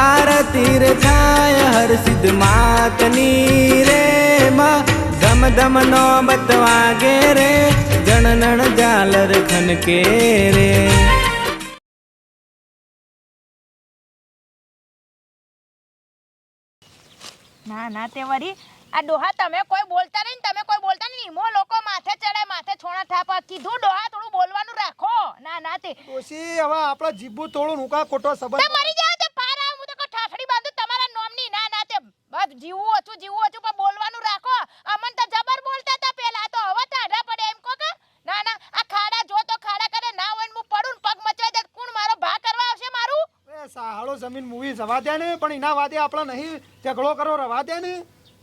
આરતી થાય હર સિદ્ધ માતની રે માં. ધમ ધમ નો બતવાગે રે જણનણ જાલર ખનકે રે. ના ના તે વરી આ ડોહા તમે કોઈ બોલતા નહીં તમે કોઈ બોલતા નહીં. નિમો લોકો માથે ચડે માથે છોણા થાપા. કીધું ડોહા થોડું બોલવાનું રાખો. ના ના તે ઓસી હવે આપણા જીભું થોડું નુકા ખોટો તે સંબંધ મરી જાવ બસ જીવું ઓછું જીવું ઓછું પણ બોલવાનું રાખો. અમન તો જબર બોલતા હતા પેલા તો હવે ટાઢા પડે એમ કો કે ના ના આ ખાડા જો તો ખાડા કરે ના હોય હું પડું ને પગ મચવા દે કોણ મારો ભા કરવા આવશે મારું? એ સાહાળો જમીન મૂવી જવા દે ને પણ એના વાદે આપણે નહીં ઝઘડો કરો રવા દે ને.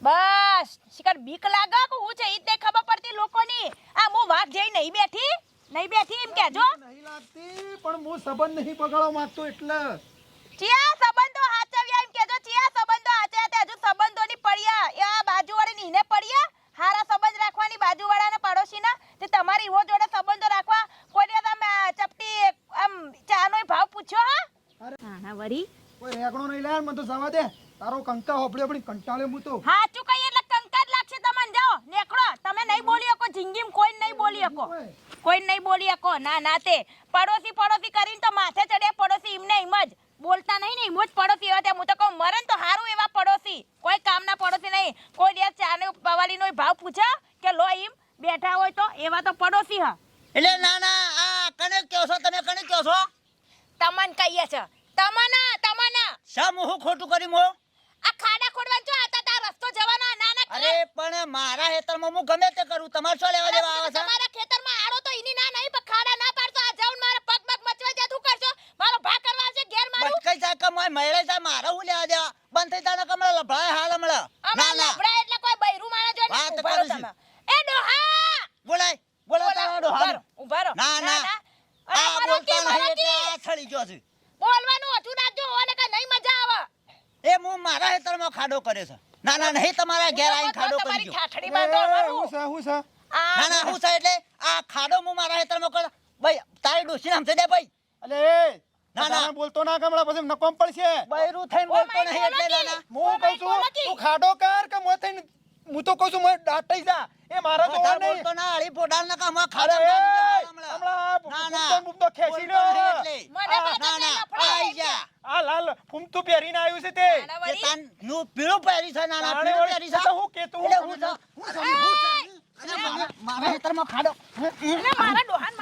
બસ શિકાર બીક લાગે કે હું છે ઈ જ ખબર પડતી લોકોની? આ હું વાત જઈ નહીં બેઠી નહીં બેઠી એમ કહેજો. નહીં લાગતી પણ હું સંબંધ નહીં બગાડવા માંગતો એટલે. ચિયા સંબંધ હાચવ્યા એમ કહેજો ચિયા સંબંધો હાચવ્યા તે હજુ સંબંધોની પડ્યા એ આ બાજુવાળાની ઈને પડ્યા હારા સંબંધ રાખવાની બાજુવાળાના પડોશીના તે તમારી ઈવો જોડે સંબંધો રાખવા? કોઈને તમે ચપટી આમ ચાનો ભાવ પૂછ્યો હા? ના વરી. કોઈ રેગણો નહીં લે મને તો જવા દે. તારો કંકા હોપડે પણ કંટાળે હું તો. હાચું કઈ એટલે કંકાજ લાગશે તમને જાઓ નેકળો. તમે નહીં બોલી શકો જિંદગીમાં કોઈ નહીં બોલી શકો. કોઈ. નહીં બોલી શકો ના ના તે. પડોશી પડોશી કરીને તો માથે ચડે પડોશી એમને એમ જ. બોલતા નહીં ને એમ જ પડોશી હોય હું તો કહું મરણ તો હારું એવા પડોશી. કોઈ કામના પડોશી નહીં. કોઈ દિવસ ચાને પવાલીનો ભાવ પૂછે કે લો એમ. બેઠા હોય તો એવા તો પડોશી હા. એટલે ના ના આ કને કયો છો તમે કને કયો છો? તમન કહીએ છે. તમના તમના. શા હું ખોટું કરી મો? આ ખાડા ખોડવા જો આતા તા રસ્તો જવાનો ના ના અરે પણ મારા હેતરમાં હું ગમે તે કરું. તમાર શું લેવા દેવા આવે છે? તમારા ખેતરમાં આડો તો ઇની ના નહીં પણ ખાડા ના પાડતો. આ જાઉન મારા પગ પગ મચવા જાય તું કરશો મારો ભાગ કરવા છે ઘેર મારું. ભટકાઈ જાય કે મોય મળે જાય મારા હું લેવા દેવા? બંધ થઈ જાય કમળા લફડાય હાલ હમણાં ના અમાર ના લફડા એટલે કોઈ બૈરું માણસ જોઈને વાત ઊભા રહો કરું છું. તમે એ ડોહા બોલાય બોલાય તારો ડોહા ઊભા રહો, ઊભા રહો. ના ના અરે આ મારો કી, બોલતા મારો નહીં કી. એટલે આ છળી ગયો છે બોલવાનું ઓછું રાખજો ઓલે કે નહીં મજા આવે એ હું મારા હેતરમાં ખાડો કરે છે. ના ના નહીં તમારા ઘેર આવીને ખાડો કરી ગયો ઠાઠડી બાંધો હું સા છે હું સા? ના ના હું સા એટલે આ ખાડો મુ મારા હેતર કર્યો ભાઈ તારી ડોસી નામ છે દે ભાઈ? અલે ના, ના. બોલતો ના ગમડા પછી નકોમ પડશે. બૈરું થઈને બોલતો નહીં એટલે ના ના. હું કહું છું? તું ખાડો કર કે મો થઈને હું તો કહું છું મો ડાટઈ જા. એ મારા તો નહીં. બોલતો ના અળી પોડાલ ના કામ ખાડા મારી જવા હમણાં. હમણાં ના, ના. ફૂમતો બૂમતો ખેંચી બોલતો લ્યો. નહીં એટલે. મને આ, બાદ ના, ના, લફડા આઈ લઈ જા. આ લાલ ફૂમતું પહેરીને આવ્યું છે તે નાના તે વળી. તાનનું પીળું પહેરી છે ના ના તાણે પીળું વળી પહેરી છે હું કહેતો હું એટલે હું સમજુ. છું, હું સમજુ, હું સમજુ. અને મારા- મારા હેતરમાં ખાડો એટલે મારા ડોહાન.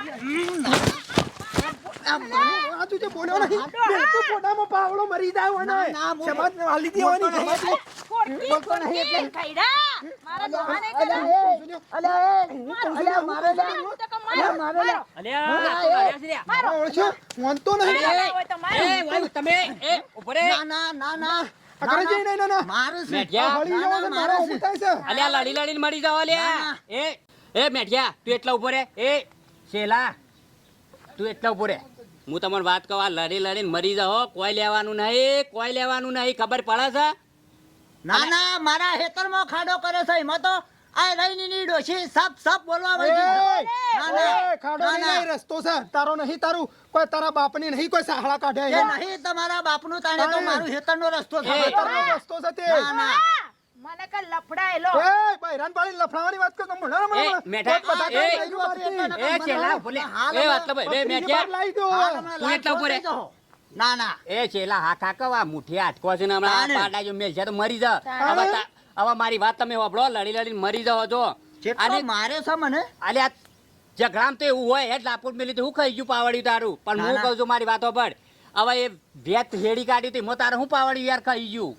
આ તું જે બોલ્યો નહીં. બિલકુલ પોતામાં પાવડો મરી જાય વાલી દેવાની, લે. લે. ના. ના ના ના નહીં, ના, ના. છે. જવા મારું. થાય છે. લડી લડીને મરી જાવ અલ્યા ના. એ એ મેઠિયા તું એટલા ઉપર રે. એ શેલા. તું એટલા ઊભો રે હું તમને વાત કહું આ લડી લડીને મરી જાઓ કોઈ લેવાનું નહીં કોઈ લેવાનું નહીં ખબર પડે છે? ના ના મારા હેતરમાં ખાડો કર્યો છે એમાં તો આ રહીની ની ડોશી સબ સબ બોલવા ના, ના. ખાડો નહીં, રસ્તો છે તારો નહીં તારું કોઈ તારા બાપની નહીં કોઈ સાહળા કાઢે નહીં તમારા બાપનું તાણે તો. મારું હેતરનો રસ્તો છે. એ, તારો રસ્તો છે તે. ના ના. મને કે લફડાયેલો એ બૈરાન પાડી લફડાવાની વાત કરો તમે ભણો ને મને. મેઠા, એ, કામ લાગ્યું મારતી. એ શેલા બોલે એ વાત ભાઈ બે ત્રીજી મેઠિયા દો. તું એટલા ઉપર લાઈટ રહે. બંધ થઈ જાઓ. ના ના એ શેલા હાથ હાકવા મુઠી હાચકો છે ને હમણાં તાને. પાડા જો મેલ છે તો મરી જા હવે હવે મારી વાત તમે વાપરો લડી લડીને મરી જાવ છો અને મારે છે મને અલ્યા ઝઘડામ તો એવું હોય હેડ લાપુટ મેલી તો હું ખાઈ ગયું પાવડ્યું તારું પણ હું. કહું છું મારી વાતો પર હવે એ વેત હેડી કાઢી હતી મો તારે હું પાવડ્યું યાર ખાઈ ગયું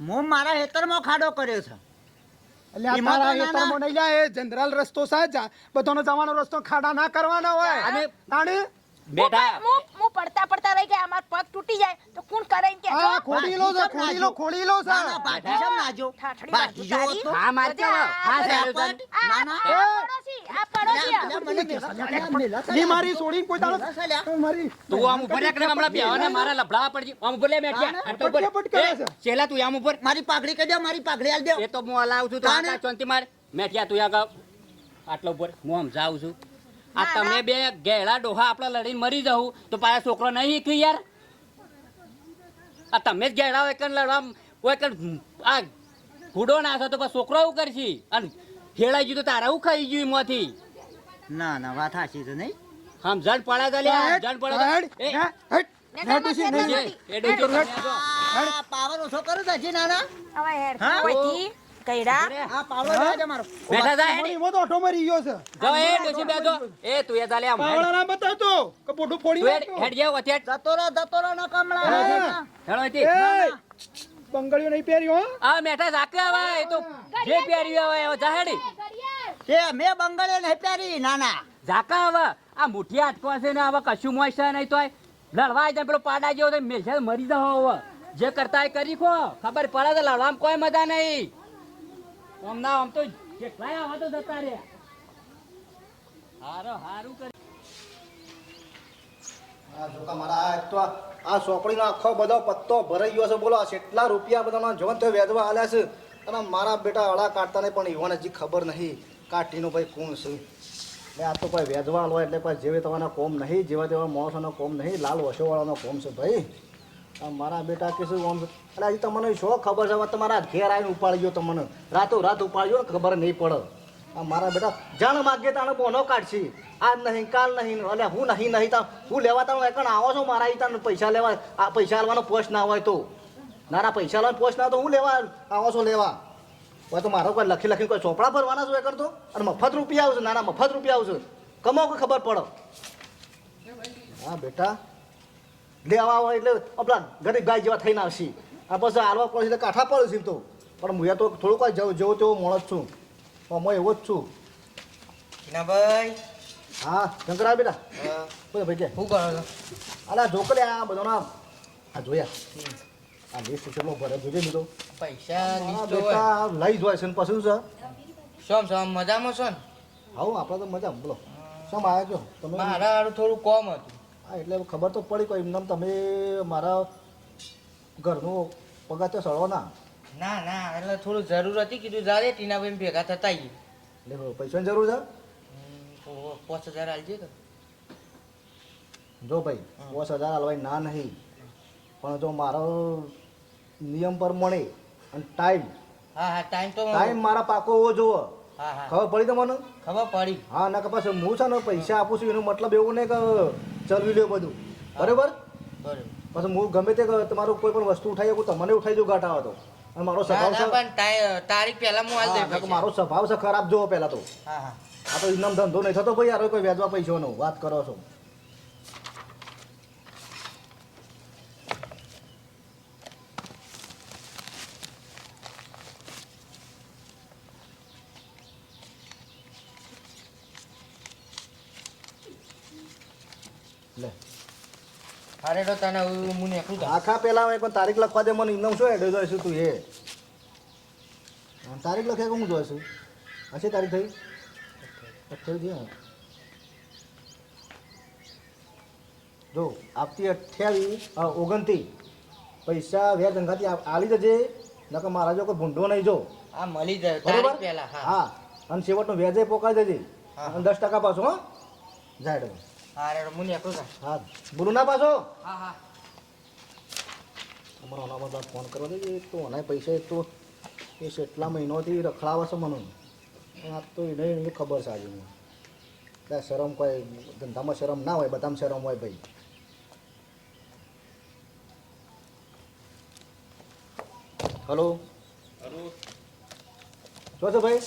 હું મારા હેતરમાં ખાડો કર્યો છે. જનરલ રસ્તો સાચા બધાનો જવાનો રસ્તો ખાડા ના કરવાના હોય. અને- બેટા હું હું પડતા પડતા રહી ગયા. અમાર પગ તૂટી જાય. તો કોણ કરે કે આ ખોડી લો બાકી ખોડી લો ખોડી લો ના ના બાકી છે નાજો બાકી જો તો. હા માર હા સારું. ના ના. પડોશી આ પડોશી અલ્યા, મને મેલા ચાલ્યા, મેલા ની મારી છોડીને કોઈ મારી તું આમ ઉપર મારા આમ ઉપર લે બેઠ્યા. ઉપર. એ. તું આમ ઉપર. મારી પાઘડી કહી દો મારી પાઘડી આલ દો. એ તો હું હલાવું છું તું તાને. ચોંતી માર. મેઠિયા તું આગળ. આટલો ઉપર. હું સમજાવું છું. આ તમે બે ગેળા ડોહા આપણે લડીને મરી જવું તો પાછા છોકરો નહીં શીખી યાર? આ તમે જ ગેળા હોય કણ લડવા કોઈ કણ આ ઘૂડો નાખો તો પછી છોકરો આવું કરશે? અને હેળાઈ ગયું તો તારા આવું ખાઈ ગયું એમાંથી? ના ના વાત સાચી છે નહીં. સમજણ પડે તો લે સમજણ પડે હેડ, હેડ, હેડ, હેડ પાવર ઓછો કરો તો હજી નાના. હવે હેર હા? કઈડા આ પાવળો દે મારો. બેઠા થા હેડ. મો તો ઓટો મરી ગયો છે. જો એ ડોશી બેઠો. એ તું એ તાલે આમ. પાવળો ના ના બતાવતો કે પોટું ફોડી તું હેડ જાવ હેડ. જતો રહો જતો રહો ન કમળા. હેડો અહીંથી. એ, બંગડીઓ નહીં પહેર્યો આ મેઠા ઝાકે આવે એ તો જે પહેર્યો આવે એ જા હેડી. તે મેં બંગળે નહીં પહેરી નાના. ઝાકા હવે. આ મુઠ્ઠી હાથકો છે ને હવે કશું મોય છે નહીં તોય. લડવાય જાય પેલો પાડા જેવો તો મેછે મરી જાવ હવે. જે કરતા એ કરી ખો. ખબર પડે તો લડવામાં કોઈ મજા નહીં. આમ ના આમ તો જેટલાય આવા તો જતા રે હારો હારું કરી. આ જોકા મારા આ એક તો આ- આ ચોકડીનો આખો બધો પત્તો ભરાઈ ગયો છે. બોલો આ કેટલા રૂપિયા બધાના જોન તો વેધવા આલ્યા છે? અને મારા બેટા અડા કાઢતા નહીં પણ ઈવોને હજી ખબર નહીં કાઢીનો ભાઈ કોણ છે. એટલે આ તો ભાઈ વેધવા હોય એટલે કોઈ જેવે તમારા કોમ નહીં જેવા તેવા માણસોનો કોમ નહીં લાલ વસોવાળાનો કોમ છે ભાઈ. મારા બેટા કે શું વાંધો એટલે હજી તમને શું ખબર છે તમારા ઘેર આવીને ઉપાડ્યો તમને રાતો રાત ઉપાડ્યો ને ખબર નહીં પડે. આ મારા બેટા જાણ માગે તાણે બોનો કાઢશી. આજ નહીં, કાલ નહીં એટલે હું નહીં નહીં તા હું લેવા તાણ એકણ આવો છો મારા તાણ પૈસા લેવા. આ પૈસા લેવાનો પોસ્ટ ના હોય તો. નાના પૈસા લેવાનો પોસ્ટ ના તો હું લેવા આવો છો લેવા? હોય તો મારો કોઈ લખી લખી કોઈ ચોપડા ભરવાના છો એકણ તો? અને મફત રૂપિયા આવશે નાના મફત રૂપિયા આવશે. કમાઓ કે ખબર પડો? હા, બેટા. લેવા હોય એટલે આપણા ગરીબ ગાય જેવા થઈને આવશે આ પછી આરવા પડશે એટલે કાંઠા પડે છે તો પણ હું તો થોડુંક જવું જેવો જેવો તેવો માણસ છું હું એવો જ છું ભાઈ હા શંકરા બેટા બોલો ભાઈ કે શું કરો છો? અલા ઢોકલે આ બધાનો આ જોયા આ લિસ્ટ કેટલો ભરે જોજે મિત્રો પૈસા બેટા લઈ જોય છે ને પછી છે શું છો મજામાં છો ને? હા આપણે તો મજા બોલો. શમ આવ્યા છો? તમે? મારા થોડું કોમ હતું. હા એટલે ખબર તો પડી કોઈ એમને તમે મારા ઘરનું પગાર તો સળો ના. ના ના એટલે થોડું જરૂર હતી કીધું જારે ટીનાભાઈ ભેગા થતા આવી એટલે પૈસાની જરૂર છે? પાંચ હજાર આલજે તો. જો ભાઈ પાંચ હજાર હાલવાય ના નહીં. પણ જો મારો નિયમ પ્રમાણે અને ટાઈમ હા હા ટાઈમ તો ટાઈમ મારા પાકો હોવો જોવો ખબર પડી તમને? ખબર પડી. હા ના કે પાછું હું છે ને પૈસા આપું છું એનો મતલબ એવું નહીં કે ચલવી લ્યો બધું. બરાબર? પછી હું ગમે તે તમારું કોઈ પણ વસ્તુ ઉઠાઈ શકું તમને ઉઠાઈ દઉં ઘાટા હતો તો. અને મારો સ્વભાવ છે પણ તારીખ પહેલા હું આલ કે મારો સ્વભાવ છે ખરાબ જોવો પહેલા તો. હા હા. આ તો ઇનામ ધંધો નહીં થતો ભાઈ યાર કોઈ વેચવા પૈસો નો વાત કરો છો લે અરે તો તને હું હું છું. આખા પેલા એક તારીખ લખવા દે મને ઇનામ શું એડે જોઈશું તું એ? તારીખ લખે કે હું જોઈશું હશે તારીખ થઈ? અઠ્યાવીસ ને? જો આપતી અઠ્યાવીસ ઓગણતી પૈસા વ્યાજ ધંધાથી આલી જજે નકર મારા જો કોઈ ભૂંડો નહીં જો. આ મળી જાય બરાબર? પહેલા હા. હા અને છેવટનો વ્યાજે પોકાઈ દેજે. હા. અને દસ ટકા પાછું હા. જાય. હા નીકળું છું. હા બોલું ના પાછો? હા હા. અમારો ઓના બધા ફોન કરવા દેજે એક તો ઓના પૈસા એક તો એ કેટલા મહિનોથી રખડાવે છે મને. આ તો એને એને ખબર છે આજે. મને શરમ કોઈ ધંધામાં શરમ ના હોય બધામાં શરમ હોય ભાઈ. હલો. શું છો ભાઈ?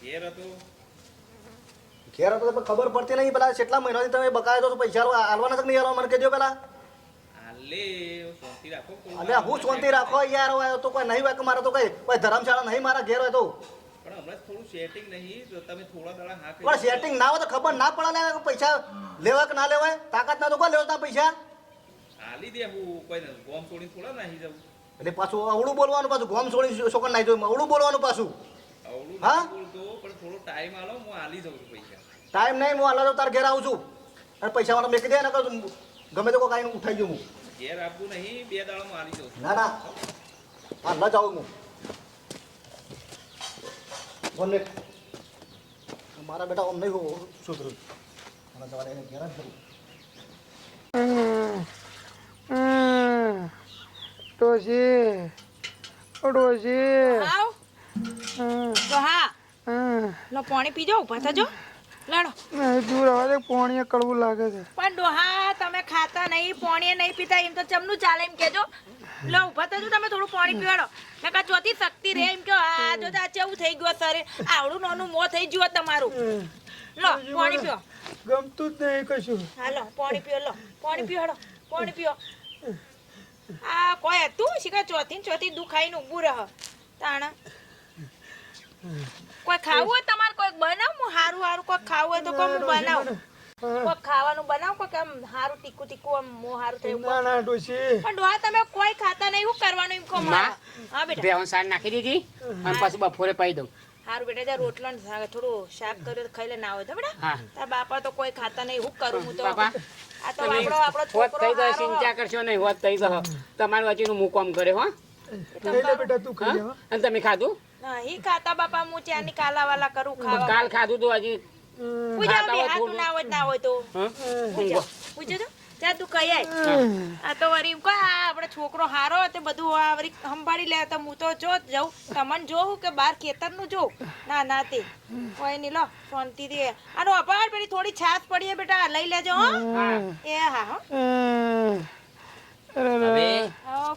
ઘેર હતો. તો પણ ખબર પડતી નહીં પેલા કેટલા મહિનાથી તમે બકાયા છો પૈસા આલવા- આલવાના તક નહીં આલવા મને કહેજો પેલા. અલે હું શાંતિ રાખો યાર હોય તો કોઈ નહીં હોય કે મારે તો કઈ કોઈ ધર્મશાળા નહીં મારા ઘેર હોય તો. પણ હમણાં થોડું સેટિંગ નહીં તો તમે થોડા દાડા હા પણ સેટિંગ ના હોય તો ખબર ના પડે ને પૈસા લેવા કે ના લેવાય? તાકાત ના તો કોઈ લેવા પૈસા? હાલી દે હું કોઈ ગોમ છોડીને થોડા નાહી જવું એટલે પાછું અવળું બોલવાનું પાછું ગોમ છોડી છોકર નાઈ જોયું અવળું બોલવાનું પાછું. હા? પણ થોડો ટાઈમ આલો હું હાલી જઉં છું પૈસા. ટાઈમ નહીં હું આલા તાર ઘેર આવું છું. અને પૈસા મને મેકી દે ને કર ગમે તો કોઈ ઉઠાઈ જઉં હું. ઘેર આપું નહીં બે દાડામાં આલી જઉં ના ના. આલા જાઉં હું. વન મારા બેટા ઓમ નહીં હો સુધરું. મને તમારે એને ઘેર જ જવું. ડોશી. ડોશી. આવ. તો હા. લો પાણી પીજો ઊભા થજો. લડો. દૂર આવવા દે કડવું લાગે છે. પણ ડોહા તમે ખાતા નહીં પાણી નહીં પીતા એમ તો ચમનું ચાલે એમ કેજો લો ઊભા થજો તમે થોડું પાણી પીવાડો. નકા ચોથી શક્તિ રે એમ કે આ જો આ કેવું થઈ ગયું સરે આવડું નાનું મો થઈ ગયું તમારું. લો પાણી પીઓ. ગમતું જ નહીં કશું. હાલો પાણી પીઓ લો. પાણી પીવાડો પાણી પીઓ. આ કોઈ હતું? શીખા ચોથી ને ચોથી દુખાઈને ઊભું રહ. તાણા. કોઈ ખાવું હોય તમારે કોઈ બનાવું? હારું હારું કોઈ ખાવું હોય તો કોઈ હું બનાવું. કોઈ ખાવાનું બનાવ કોઈ આમ હારું તીખું તીખું આમ મો હારું થયું ના ના ડોશી. પણ ડોહા તમે કોઈ ખાતા નહીં હું કરવાનું એમ કહો હા બેટા. બેહન સાર નાખી દીધી અને પછી બપોરે પાઈ દઉં. હારું બેટા ત્યાં રોટલો ને થોડું શાક કર્યું તો ખાઈ લે ના હોય તો બેટા. હા. તારા બાપા તો કોઈ ખાતા નહીં હું કરું હું તો. બાપા, આ તો તમે આપણો આપણો છોકરો થઈ જાય ચિંતા કરશો નહીં હોત થઈ જશે. તમારું વચ્ચેનું મુકામ કામ કરે હો. લઈ બેટા તું ખાઈ હા? અને તમે ખાધું? નહીં ખાતા બાપા હું ત્યાંની કાલાવાલા કરું ખાવા કાલ ખાધું તો હજી. પૂજા બે હાથું ના હોય ના હોય તો? પૂજા. તો ત્યાં તું કહી આય. આ તો વરી એમ આ આપણે છોકરો હારો તે બધું આ વરી સંભાળી લે તો હું તો જો જઉં. તમને જોઉં કે બાર ખેતરનું જો ના ના તે. કોઈ નહીં લો શાંતિથી આનો અપાર પેલી થોડી છાસ પડી બેટા લઈ લેજો હો. એ હા હો. અરે રે. હવે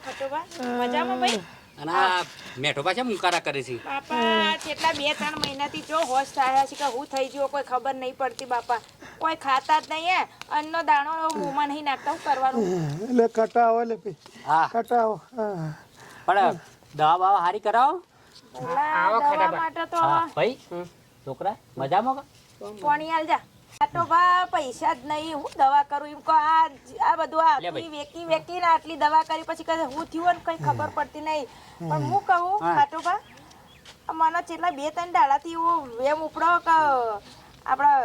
ખટોબા મજામાં ભાઈ? અને આ મેઠો પાછા મુકારા કરે છે. બાપા કેટલા બે ત્રણ મહિનાથી જો હોશ થયા છે કે હું થઈ ગયો કોઈ ખબર નહીં પડતી બાપા. કોઈ ખાતા જ નહીં હે. અન્નનો દાણો મોંમાં નહીં નાખતા હું કરવાનું? એટલે કટાવો એટલે પી. હા. કટાવો પણ દવા બવા હારી કરાવો. આવો ખાડા માટે તો હા ભાઈ છોકરા મજામાં કા? પોણી આલ જા તો બા પૈસા જ નહીં. હું દવા કરું એમ કહો આ આ બધું. આટલી વેકી વેકીને આટલી દવા કરી પછી કહે હું થયું ને કઈ ખબર પડતી નહીં. પણ હું કહું હા. ખાટો બા મને છેલ્લા બે ત્રણ દાડાથી હું એમ ઉપડો કે આપણા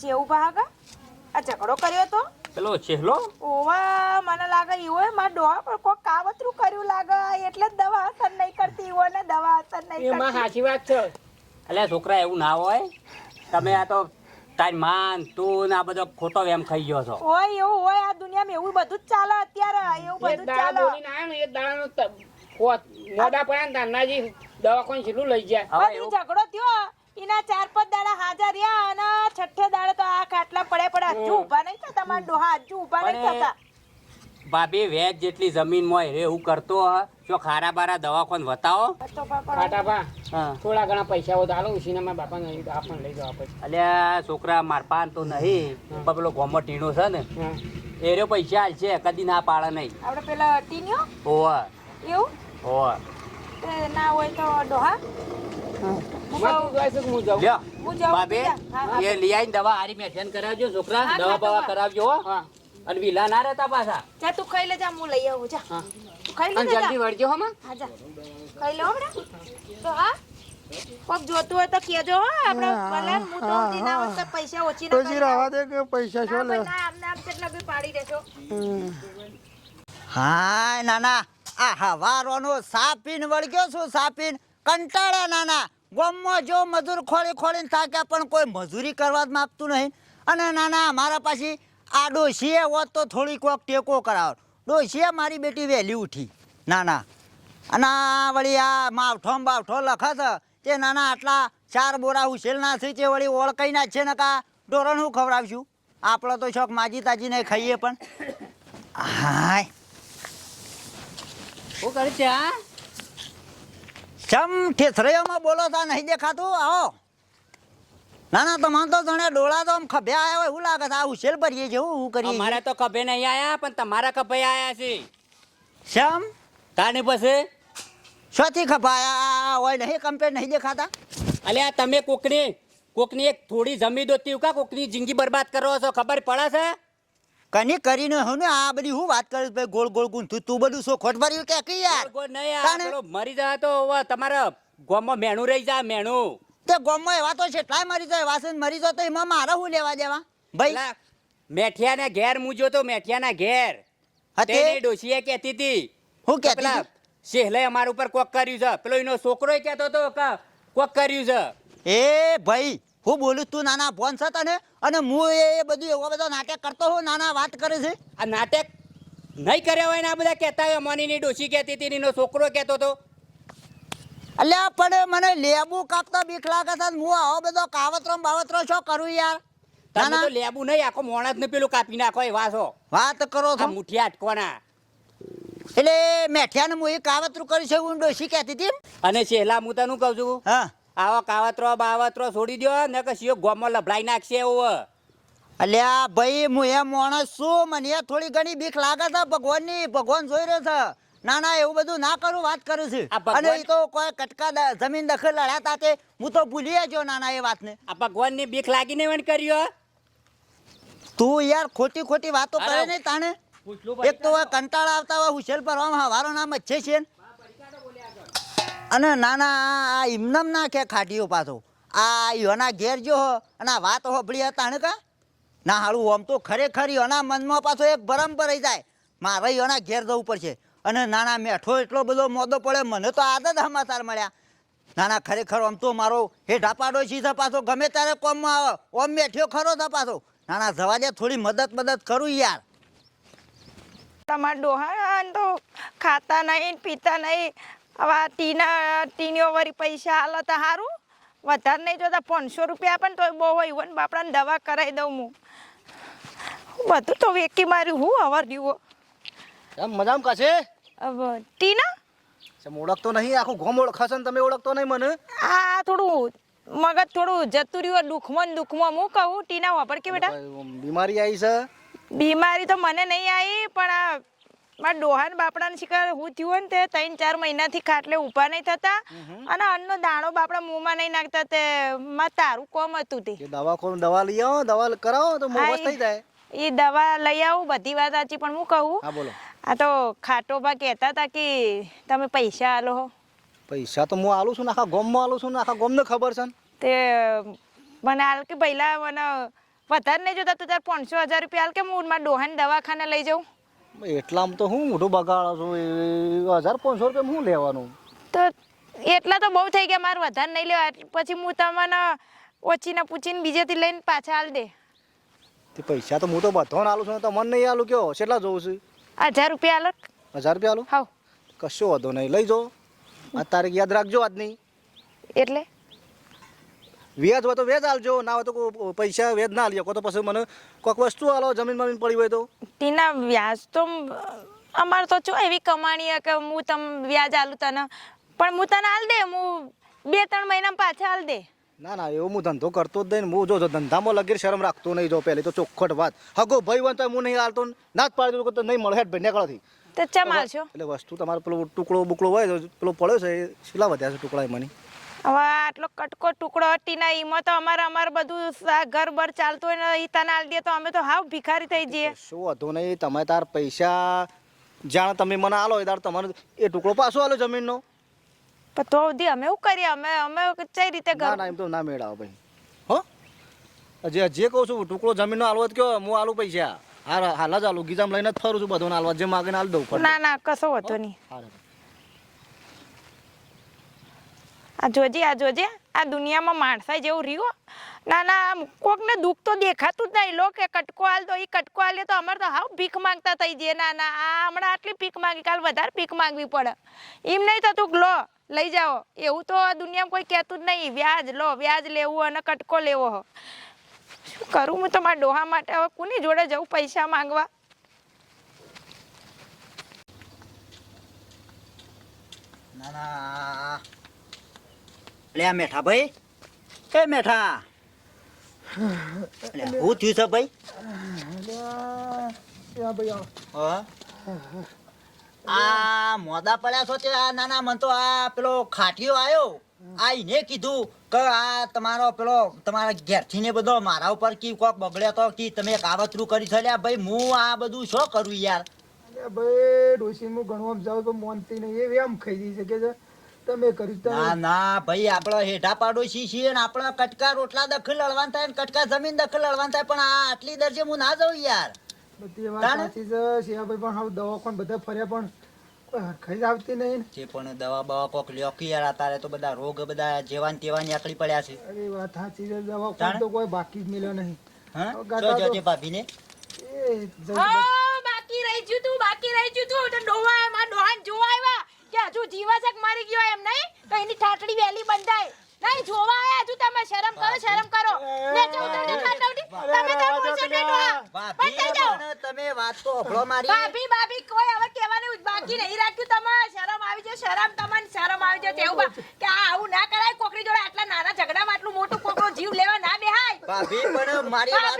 ચેવું ભાગ આ ઝઘડો કર્યો તો? પેલો ચેહલો? ઓવા મને લાગે એવો મારા ડોહા પર કોઈ કાવતરું કર્યું લાગે એટલે જ દવા અસર નહીં કરતી એવો ને દવા અસર નહીં એમાં કરતી. સાચી વાત છે. એટલે છોકરા એવું ના હોય. તમે આ તો તારી માન તું ને આ બધો ખોટો વેમ ખાઈ ગયો છો. ઓય એવું હોય આ દુનિયામાં એવું બધું જ ચાલે અત્યારે એવું બધું ચાલે. મોડા પડ્યા ને તાનાજી દવાખાને છેલ્લું લઈ ગયા હવે ઝઘડો થયો. એના ચાર પાંચ દાડા હાજર રહ્યા અને છઠ્ઠે દાડે તો આ ખાટલા પડે પડે હજુ ઊભા નહીં થતા મારા ડોહા હજુ ઊભા નહીં થતા. ભાભી વેચ જેટલી જમીન હોય રે એવું કરતો હ. જો ખારા બારા દવાખાને વતાવો. તો બાપા થોડા ઘણા પૈસા હોય તો આલો બાપા બાપાને આપણને લઈ જવા પછી અલ્યા છોકરા માર પાન તો નહીં. પણ પેલો ગોમો ટીણો છે ને એ રહ્યો પૈસા હાલશે કદી ના પાડે નહીં. આપણે પેલા ટીણ્યો હોવ. એવું? હોવ. ના હોય તો ડોહા? માં તું જાય છે કે હું જાઉં? લ્યો. હું જાઉં બાબે હા. એ લઈ આવીને દવા હારી મેઠિયાન કરાવજો છોકરા. દવા બવા કરાવજો અને વિલા ના રહેતા પાછા. જા તું ખાઈ લે જા હું લઈ આવું જા. ખાઈ લે જલ્દી વળજો હો માં. હા જા. ખાઈ લો હમણાં. તો હા કોક જોતું હોય તો કેજો હો આપણે ભલે હું તો દીના વસ્તે પૈસા ઓછી ના પછી રહેવા દે કે પૈસા છો લે આમને આમ કેટલા બી પાડી દેશો હા નાના. આ હવારોનો સાપીન વળગ્યો છું સાપીન. કંટાળ્યા નાના. ગામમાં જો મજૂર ખોળી ખોળીને થાક્યા પણ કોઈ મજૂરી કરવા જ માગતું નહીં. અને નાના મારા પાછી આડો ડોશીએ હોત તો થોડીક વખત ટેકો કરાવ ડોશીએ મારી બેટી વહેલી ઉઠી. નાના અને આ વળી આ માવઠો માવઠો બાવઠો લખે તે નાના આટલા ચાર બોરા ઉછેલના છે છે વળી ઓળખાઈ ના છે ને કા ઢોરણ હું ખવડાવશું? આપણે તો શોખ માજી તાજી નહીં ખાઈએ પણ. હાય. શું કરે છે ચમ ઠેસરૈયામાં બોલો તા નહીં દેખાતું? આવો. ના ના તમારે તો જણે ડોળા તો આમ ખભે આવ્યા હોય એવું લાગે છે આ ઉછેલ ભરીએ છે હું છીએ. અમારા તો ખભે નહીં આયા પણ તમારા ખભે આયા છે. શમ? તાને પછી શોથી ખભાયા હોય નહીં કમ્પ્લેટ નહીં દેખાતા? અલ્યા તમે કોકની કોકની એક થોડી જમી દોતી કા કોકની જિંદગી બરબાદ કરો છો ખબર પડે છે? કની કરીને હું ને આ બધી હું વાત કરું ભાઈ ગોળ ગોળ ગુંથું તું બધું સો ખોટ ભર્યું કે કઈ યાર? ગોળ નહીં આ? મરી જાય તો તમારા ગામમાં મેણું રહી જાય મેણું. તે ગોમમાં એવા તો કેટલાય મરી જાય વાસણ મરી જાય તો એમાં મારે હું લેવા દેવા? ભાઈ મેઠિયાના ઘેર મૂજો તો મેઠિયાના ઘેર. તેની ડોશીએ કહેતી હતી. હું કહેતી હતી? શેહલે અમાર ઉપર કોક કર્યું છે. પેલો એનો છોકરો કહેતો હતો કે કોક કર્યું છે. એ ભાઈ હું બોલું તું નાના ફોન છે તને અને હું એ બધું એવો બધો નાટક કરતો હું નાના વાત કરે છે. આ નાટક નહીં કર્યા હોય ને આ બધા કહેતા હોય. મોનીની ડોશી કહેતી હતી એનો છોકરો કહેતો હતો. અલ્યા પણ મને લેબુ કાપતા બીક લાગે છે હું આવો બધો કાવતરો બાવતરો શું કરું યાર? તમે. તો લેબુ નહીં આખો મોણસ ને પેલું કાપી નાખો એવા છો વાત કરો છો? મુઠિયા અટકવાના એટલે મેઠિયાને હું એ કાવતરું કરી છે હું ડોશી કહેતી હતી અને છેલ્લા હું તને કહું છું હા. આવા કાવતરો બાવતરો છોડી દો ને કે શિયો ગોમાં લભડાઈ નાખશે એવું અલ્યા ભાઈ હું એ માણસ છું મને થોડી ઘણી બીક લાગે છે ભગવાનની ભગવાન જોઈ રહ્યો છે. ના ના એવું બધું ના કરું વાત કરું છું. અને એ તો કોઈ કટકા જમીન દખલ લડાતા તા હું તો ભૂલી ગયો ના ના એ વાતને. આ ભગવાનની બીક લાગીને વણ કર્યો તું યાર ખોટી ખોટી વાતો કરે નહીં તાણે. એક તો કંટાળા આવતા હોય હુશેલ ભરવામાં વારો નામ જ છે ને. અને નાના આ ઇમનમ ના કે ખાટીઓ પાછો. આ યોના ઘેર જો અને આ વાત હોભળી હતા ને કા? ના હાળું આમ તો ખરેખર યોના મનમાં પાછો એક ભરમ ભરાઈ જાય. મારે યોના ઘેર જવું પડશે. અને નાના મેઠો એટલો બધો મોદો પડે મને તો આદત સમાચાર મળ્યા. નાના ખરેખર આમ તો મારો હે ઢાપાડો છે પાછો ગમે ત્યારે કોમમાં આવે ઓમ મેઠ્યો ખરો તપાસો નાના જવા દે થોડી મદદ મદદ કરું યાર. તમારા ડોહા તો ખાતા નહીં પીતા નહીં. હવે આ ટીના ટીનીઓ વળી પૈસા હાલો તો સારું વધારે નહીં જોતા પાંચસો રૂપિયા પણ તોય બહુ હોય. ને બાપડાને દવા કરાવી દઉં હું. બધું તો વેકી માર્યું હું અવાર દીવો. એમ મજામાં કાશે હવે ટીના? ઓળખતો નહીં આખું ગોમ ઓળખાશે ને તમે ઓળખતો નહીં મને? આ થોડું મગજ થોડું જતું રહ્યું દુઃખમાં દુઃખમાં હું કહું ટીના વાપર કે બેટા? બીમારી આવી છે? બીમારી તો મને નહીં આવી પણ આ મારા ડોહાન બાપડાને શિકાર હું થયું ને તે ત્રણ ચાર મહિનાથી ખાટલે ઊભા નહીં થતા. અને અન્નનો દાણો બાપડા મોંમાં નહીં નાખતા તે માં તારું કોમ હતું તે. દવા કોમ દવા લઈ આવો દવા કરાવો તો મોં થઈ જાય. એ દવા લઈ આવું બધી વાત સાચી પણ હું કહું હા બોલો. આ તો ખાટોબા કહેતા હતા કે તમે પૈસા આલો હો. પૈસા તો હું આલું છું ને આખા ગોમમાં આલું છું ને આખા ગોમને ખબર છે ને. તે મને હાલ કે પહેલા મને વધારે નહીં જોતા તો તાર પાંચસો હજાર રૂપિયા હાલ કે હું મારા ડોહાને દવાખાને લઈ જાઉં. એટલામાં તો હું મોઢું બગાડો છું એ હજાર પાંચસો રૂપિયા હું લેવાનું? તો એટલા તો બહુ થઈ ગયા મારે વધારે નહીં લેવા. પછી હું તમને ઓછીને પૂછીને બીજેથી લઈને પાછા હાલ દે. તે પૈસા તો હું તો બધાને આલું છું તો મને નહીં આલું કયો? કેટલા જોઉં છું. હજાર રૂપિયા અલગ હજાર રૂપિયા આલું? હાવ કશો વાંધો નહીં. લઈ જાઓ. આ તારીખ યાદ રાખજો આજની. એટલે? વ્યાજ હોય તો વ્યાજ આલજો ના હોય તો પૈસા વ્યાજ ના આલ્યો કો તો પછી મને કોઈક વસ્તુ આલો જમીન બમીન પડી હોય તો. તેના વ્યાજ તો અમારે તો જો એવી કમાણી હે કે હું તમ વ્યાજ આલું તને. પણ હું તને હાલ દે હું બે ત્રણ મહિના પાછા હાલ દે. ના ના એવું હું ધંધો કરતો જ નહીં હું જો ધંધામાં લગીર શરમ રાખતો નહીં જો પહેલી તો ચોખ્ખટ વાત. હગો ભાઈ હોય તો હું નહીં હાલતો ને જ પાડી દઉં તો નહીં મળે હેઠ ભાઈ નીકળતી તો ચમ હાલશો? એટલે વસ્તુ તમારો પેલો ટુકડો બુકડો હોય તો પેલો પડ્યો છે એ શીલા વધ્યા છે ટુકડા મને. હવે આટલો કટકો ટુકડો હટીના એમાં તો અમારે અમારે બધું ઘર બર ચાલતું હોય ને ઈ તને હાલ દે તો અમે તો હાવ ભિખારી થઈ જઈએ. શું વધુ નહીં તમે તાર પૈસા જાણ તમે મને આલો એ તાર તમારે એ ટુકડો પાછો આલો જમીનનો. પણ તો સુધી અમે શું કરીએ? અમે અમે કઈ રીતે ના ના એમ તો ના મેળાવો ભાઈ. હો? જે જે કહું છું ટુકડો જમીનનો આલવો જ કયો? હું આલું પૈસા. હાલ હાલ જ આલુ. ગીજામ લઈને જ ફરું છું બધું આલવા. જે માગીને આલ દઉં ના ના કશો હતો નહીં. આ જોજે આ જોજે. આ દુનિયામાં માણસાઈ જેવું રહ્યું ના ના આમ કોકને દુઃખ તો દેખાતું જ નહીં. લો કે કટકો હાલ તો એ કટકો હાલે તો અમારે તો હાવ ભીખ માંગતા થઈ જઈએ. ના ના આ હમણાં આટલી ભીખ માંગી કાલ વધારે ભીખ માંગવી પડે. એમ નહીં થતું લો લઈ જાઓ. એવું તો આ દુનિયામાં કોઈ કહેતું જ નહીં. વ્યાજ લો વ્યાજ લેવું અને કટકો લેવો. હો શું કરું હું તો મારા ડોહા માટે? હવે કોની જોડે જવું પૈસા માંગવા? ના ના લે આ મેઠા ભાઈ. કે મેઠા. લે હું થયું છે ભાઈ? ભાઈ હા? આ મોદા પડ્યા છો તે આ નાના મન તો આ પેલો ખાટીયો આવ્યો આ એને કીધું કે આ તમારો પેલો તમારા ઘેરથી ને બધો મારા ઉપર કી કોક બગડ્યો તો કી તમે કાવતરું કરી થયા ભાઈ હું આ બધું શું કરું યાર? ભાઈ ડોશીનું ગણવામાં જાવ તો મોનતી નહીં. એ આમ ખાઈ જઈ શકે છે. તમે કર્યું ના ના ભાઈ આપણો હેઠા પાડોશી છીએ ને આપણે કટકા રોટલા દખલ લડવાન થાય ને કટકા જમીન દખલ લડવાન થાય. પણ આ આટલી દરજે હું ના જાઉં યાર. બધી વાત સાચી છે શિયાભાઈ પણ હાવ દવાખાને બધા ફર્યા પણ કોઈ હરખાઈ આવતી નહીં. ને. જે પણ દવા બવા કોક લ્યોકી યાર તારે તો બધા રોગ બધા જેવાન તેવા નીકળી પડ્યા છે. અરે વાત સાચી છે દવાખાને? તો કોઈ બાકી જ મળ્યો નહીં. હા? જો તો- ભાભીને. એ બાકી રહી ગયું તું બાકી રહી ગયું તું. તો ડોવા માં ડોહાન જોવા આવ્યા કે હજુ જીવે છે મારી મરી ગયો એમ નહીં? તો એની ઠાટડી વેલી બંધાય. નહીં જોવા આયા હજુ તમે. શરમ કરો શરમ કરો. નેચે ઉતર ને ખાટવડી તમે તો ડોહા ભાભી બંધાઈ જાઓ. તમે વાત તો અભળો મારી. ભાભી ભાભી કોઈ હવે કહેવાનું બાકી નહીં રાખ્યું તમે. શરમ આવી જાય શરમ તમને શરમ આવી જાય તેવું બા- કે આ આવું ના કરાય કોકરી જોડે આટલા નાના ઝઘડામાં આટલું મોટું કોકરો જીવ લેવા ના બેહાય. ભાભી પણ મારી વાત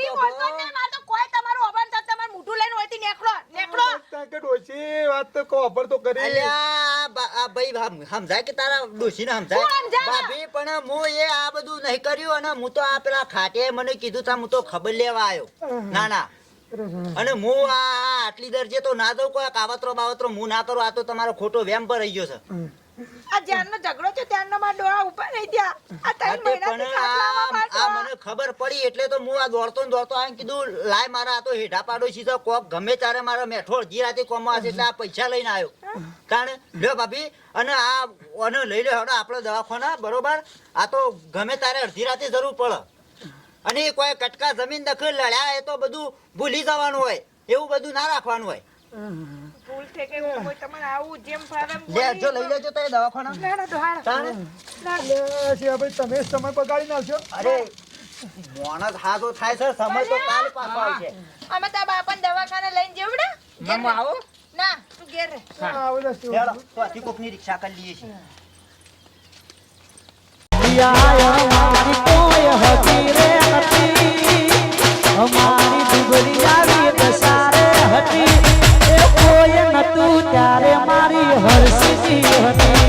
તો કોઈ તમારું અભણ મોઢું લઈને હોયથી નેકળો નેકળો. કે ડોશી વાત તો કહો તો કરી. અલ્યા આ ભાઈ સમજાય કે તારા ડોશી ને સમજાય? ભાભી પણ હું એ આ બધું નહીં કર્યું અને હું તો આ પેલા ખાટે મને કીધું તા હું તો ખબર લેવા આવ્યો ના ના. અને હું આ આ આટલી દરજે તો ના દઉં કોઈ કાવતરો બાવતરો હું ના કરું આ તો તમારો ખોટો વેમ પર રહી ગયો છે. આ જ્યારનો ઝઘડો છે ત્યારનો મારા ડોહા ઊભા નહીં થયા આ ત્રણ મહિનાથી ખાટલામાં આ મારા આ ડોહા. મને ખબર પડી એટલે તો હું આ દોડતો ને દોડતો આવીને કીધું લાય મારા આ તો હેઠા પાડો સીધો કોક ગમે ત્યારે મારા મેઠો અડધી રાતે કોમમાં હશે એટલે આ પૈસા લઈને આવ્યો. કારણ લ્યો ભાભી અને આ અને લઈ લે હડો આપણે દવાખાના બરોબર? આ તો ગમે તારે અડધી રાતે જરૂર પડે. અને કોઈ કટકા જમીન દખલ લડ્યા એ તો બધું ભૂલી જવાનું હોય એવું બધું ના રાખવાનું હોય. ભૂલ થઈ હું કોઈ આવું જેમ ફાવે એમ લે જો બોલી. લઈ લેજો તો દવાખાના. લેડો ડોહા. તાણે? એટલે શિવાભાઈ તમે સમય બગાડી નાખશો અરે મોણસ હાજો થાય છે સમય તો કાલ પાછો આવશે. અમે તારા બાપાને દવાખાને લઈને જવું ને? મામા આવો. ના તું ઘેર રહે. આવો તો તો આથી કોકની રિક્ષા કરી લઈએ છીએ. કોઈ હતી રે હતી. અમારી તું ત્યારે મારી હર્ષ હતી